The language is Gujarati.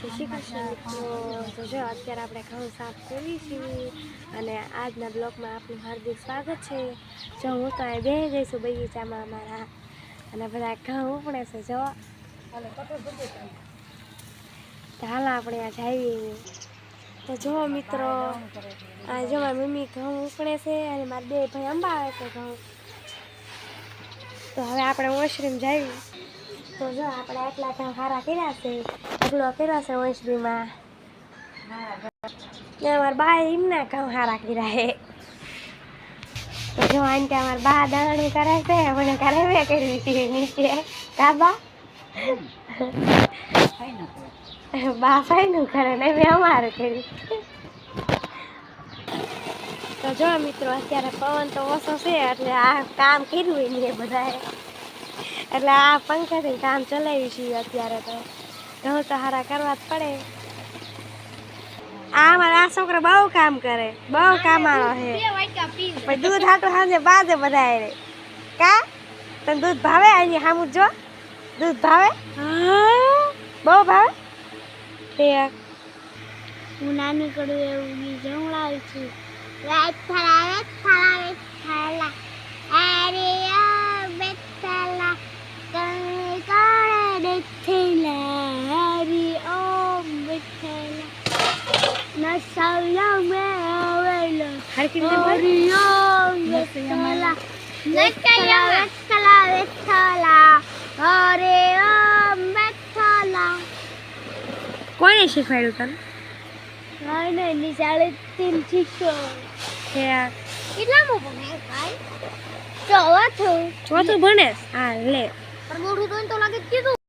જય શ્રી કૃષ્ણ મિત્રો. તો જો અત્યારે આપણે ઘઉં સાફ કરી છીએ અને આજના બ્લોગમાં આપનું હાર્દિક સ્વાગત છે. જો હું તો અહીં બે જઈશું બગીચામાં અમારા. અને બધા ઘઉં ઉપડે છે, જો. હાલો આપણે આ જઈએ. તો જો મિત્રો, આ જો મમ્મી ઘઉં ઉપડે છે અને મારા બે ભાઈ અંબાવે છે ઘઉં. તો હવે આપણે વોશરૂમ જઈએ. તો જો આપણે આટલા ઘઉં સારા કર્યા છે એકલો કર્યો છે ને અમારા બા એમના કામ સારા કર્યા છે. તો જો આમ કે અમારા બા દાણું કરે છે, મને કરે મેં કરવી છે નીચે. કા બા? બા ફાઈનું કરે ને મેં અમારું કર્યું તો જો મિત્રો, અત્યારે પવન તો ઓછો છે, એટલે આ કામ કર્યું એ બધાએ. એટલે આ પંખાથી કામ ચલાવી છીએ અત્યારે તો. ઘઉં તો હારા કરવા જ પડે. આ મારા આ છોકરો બહુ કામ કરે બહુ કામ આવે છે પણ દૂધ હાટું સાંજે બાજે બધા રે. કા? તને દૂધ ભાવે? અહીંયા સામું જો દૂધ ભાવે? બહુ ભાવે? તે હું નાની કડું એવું બી જમણાવી છું. વેથલા ફરાવે વેથલા બોલ. હરી ઓ વેથલા વેથલા વેથલા વેથલા હરે ઓ વેથલા કોણે શીખવાડ્યું તને? નહીં નહીં નિશાળે તીન શીખો કે કેટલામાં ભણે ભાઈ ચોથું ચોથું ભણેસ હા લે. પણ મોઢું તો તો લાગે કીધું.